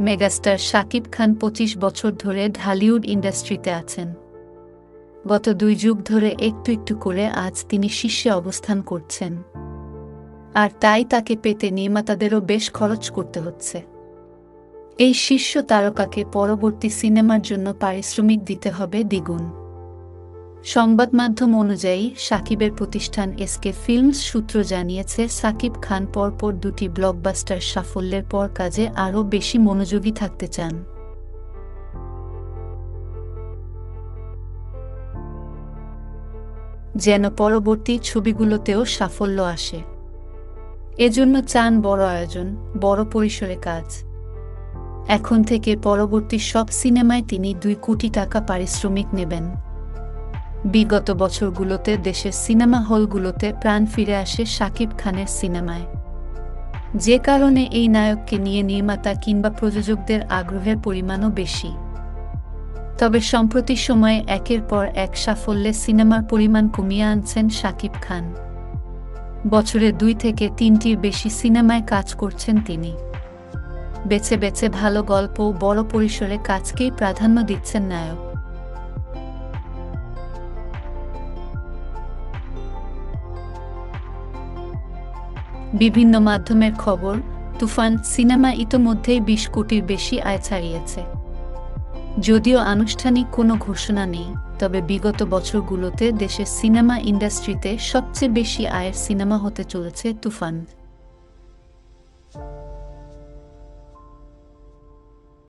Megastar Shakib Khan পঁচিশ বছর ধরে ঢালিউড ইন্ডাস্ট্রিতে আছেন। গত দুই যুগ ধরে একটু একটু করে আজ তিনি শীর্ষে অবস্থান করছেন। আর তাই তাকে পেতে নির্মাতাদেরও বেশ খরচ করতে হচ্ছে। এই শীর্ষ তারকাকে পরবর্তী সিনেমার জন্য পারিশ্রমিক দিতে হবে দ্বিগুণ। সংবাদ মাধ্যম অনুযায়ী, সাকিবের প্রতিষ্ঠান এসকে ফিল্মস সূত্র জানিয়েছে, সাকিব খান পরপর দুটি ব্লকবাস্টার সাফল্যের পর কাজে আরও বেশি মনোযোগী থাকতে চান। যেন পরবর্তী ছবিগুলোতেও সাফল্য আসে। এজন্য চান বড় আয়োজন, বড় পরিসরে কাজ। এখন থেকে পরবর্তী সব সিনেমায় তিনি দুই কোটি টাকা পারিশ্রমিক নেবেন। বিগত বছরগুলোতে দেশের সিনেমা হলগুলোতে প্রাণ ফিরে আসে শাকিব খানের সিনেমায়। যে কারণে এই নায়ককে নিয়ে নির্মাতা কিংবা প্রযোজকদের আগ্রহের পরিমাণও বেশি। তবে সম্প্রতি সময়ে একের পর এক সাফল্যে সিনেমার পরিমাণ কমিয়ে আনছেন শাকিব খান। বছরে দুই থেকে তিনটির বেশি সিনেমায় কাজ করছেন তিনি। বেছে বেছে ভালো গল্প বড় পরিসরে কাজকেই প্রাধান্য দিচ্ছেন নায়ক। বিভিন্ন মাধ্যমের খবর, তুফান সিনেমা ইতোমধ্যেই বিশ কোটির বেশি আয় ছাড়িয়েছে। যদিও আনুষ্ঠানিক কোনো ঘোষণা নেই, তবে বিগত বছরগুলোতে দেশের সিনেমা ইন্ডাস্ট্রিতে সবচেয়ে বেশি আয়ের সিনেমা হতে চলেছে তুফান।